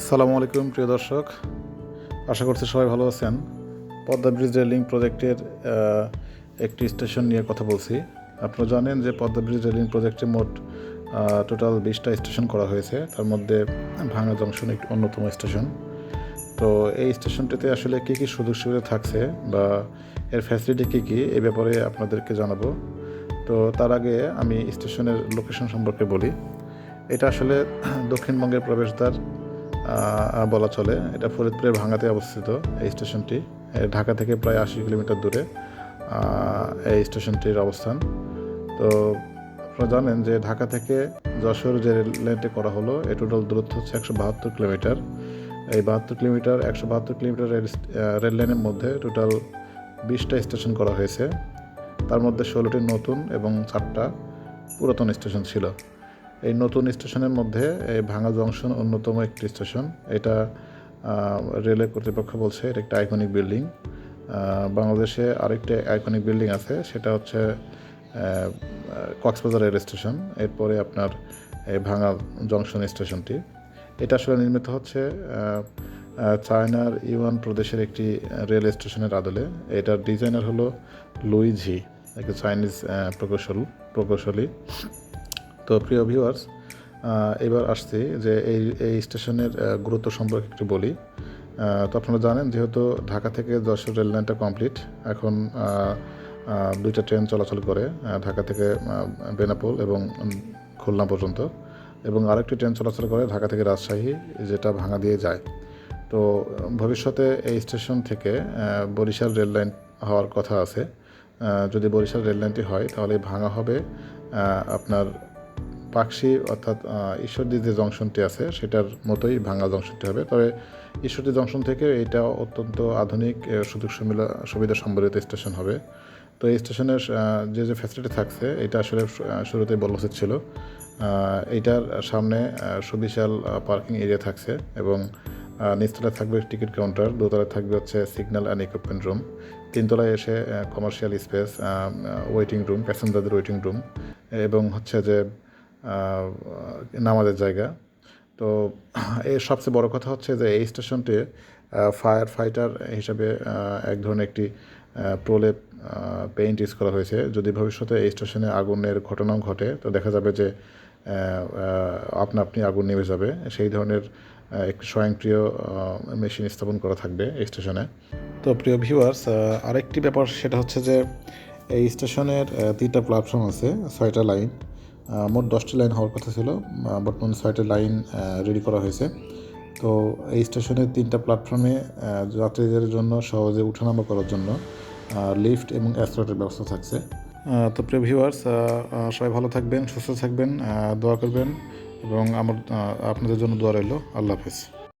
আসসালামু আলাইকুম, প্রিয় দর্শক। আশা করছি সবাই ভালো আছেন। পদ্মা ব্রিজ রেলিং প্রজেক্টের একটি স্টেশন নিয়ে কথা বলছি। আপনারা জানেন যে পদ্মা ব্রিজ রেলিং প্রজেক্টে মোট টোটাল বিশটা স্টেশন করা হয়েছে। তার মধ্যে ভাঙা জংশন একটি অন্যতম স্টেশন। তো এই স্টেশনটিতে আসলে কী কী সুযোগ সুবিধা থাকছে বা এর ফ্যাসিলিটি কী কী, এ ব্যাপারে আপনাদেরকে জানাব। তো তার আগে আমি স্টেশনের লোকেশন সম্পর্কে বলি। এটা আসলে দক্ষিণবঙ্গের প্রবেশদ্বার বলা চলে। এটা ফরিদপুরের ভাঙাতে অবস্থিত এই স্টেশনটি। ঢাকা থেকে প্রায় আশি কিলোমিটার দূরে এই স্টেশনটির অবস্থান। তো আপনারা জানেন যে ঢাকা থেকে যশোর যে রেল লাইনটি করা হলো, এ টোটাল দূরত্ব হচ্ছে একশো বাহাত্তর কিলোমিটার। এই বাহাত্তর কিলোমিটার, একশো বাহাত্তর কিলোমিটার রেল লাইনের মধ্যে টোটাল বিশটা স্টেশন করা হয়েছে। তার মধ্যে ষোলোটি নতুন এবং চারটা পুরাতন স্টেশন ছিল। এই নতুন স্টেশনের মধ্যে এই ভাঙা জংশন অন্যতম একটি স্টেশন। এটা রেলের কর্তৃপক্ষ বলছে এটা একটা আইকনিক বিল্ডিং বাংলাদেশে আরেকটা আইকনিক বিল্ডিং আছে, সেটা হচ্ছে কক্সবাজার রেল স্টেশন। এরপরে আপনার এই ভাঙা জংশন স্টেশনটি। এটা আসলে নির্মিত হচ্ছে চায়নার ইউয়ান প্রদেশের একটি রেল স্টেশনের আদলে। এটার ডিজাইনার হলো লুই ঝি একটা চাইনিজ প্রকৌশল, প্রকৌশলী। তো প্রিয় ভিউয়ার্স এবার আসছি যে এই এই স্টেশনের গুরুত্ব সম্পর্কে একটু বলি। তো আপনারা জানেন যেহেতু ঢাকা থেকে যশোর রেল লাইনটা কমপ্লিট এখন দুইটা ট্রেন চলাচল করে ঢাকা থেকে বেনাপোল এবং খুলনা পর্যন্ত। এবং আরেকটি ট্রেন চলাচল করে ঢাকা থেকে রাজশাহী, যেটা ভাঙা দিয়ে যায়। তো, ভবিষ্যতে এই স্টেশন থেকে বরিশাল রেল লাইন হওয়ার কথা আছে। যদি বরিশাল রেল লাইনটি হয়, তাহলে ভাঙা হবে আপনার পাকশি অর্থাৎ ঈশ্বরদী যে জংশনটি আছে, সেটার মতোই ভাঙা জংশনটি হবে। তবে ঈশ্বরদী জংশন থেকে এটা অত্যন্ত আধুনিক সুযোগ সুবিধা সুবিধা সম্বলিত স্টেশন হবে। তো এই স্টেশনের যে যে ফ্যাসিলিটি থাকছে, এটা আসলে শুরুতেই বলা উচিত ছিল। এইটার সামনে সুবিশাল পার্কিং এরিয়া থাকছে এবং নিচতলায় থাকবে টিকিট কাউন্টার, দোতলায় থাকবে হচ্ছে সিগন্যাল অ্যান্ড ইকুইপমেন্ট রুম। তিনতলায় এসে কমার্শিয়াল স্পেস ওয়েটিং রুম প্যাসেঞ্জারদের ওয়েটিং রুম এবং হচ্ছে যে নামাজের জায়গা। তো এর সবচেয়ে বড় কথা হচ্ছে যে এই স্টেশনটি ফায়ার ফাইটার হিসাবে এক ধরনের একটি প্রলেপ পেইন্ট ইউজ করা হয়েছে। যদি ভবিষ্যতে এই স্টেশনে আগুনের ঘটনাও ঘটে, তো দেখা যাবে যে আপনা আপনি আগুন নেমে যাবে। সেই ধরনের একটি স্বয়ংক্রিয় মেশিন স্থাপন করা থাকবে এই স্টেশনে। তো প্রিয় ভিউয়ার্স আরেকটি ব্যাপার সেটা হচ্ছে যে, এই স্টেশনের তিনটা প্ল্যাটফর্ম আছে, ছয়টা লাইন। মোট দশটি লাইন হওয়ার কথা ছিল। বর্তমানে ছয়টা লাইন রেডি করা হয়েছে। তো এই স্টেশনের তিনটা প্ল্যাটফর্মে যাত্রীদের জন্য সহজে উঠানামা করার জন্য লিফট এবং অ্যাস্ট্রোটের ব্যবস্থা থাকছে। তো প্রিয় ভিউয়ার্স সবাই ভালো থাকবেন, সুস্থ থাকবেন দোয়া করবেন এবং আমার আপনাদের জন্য দোয়া রইল। আল্লাহ হাফেজ।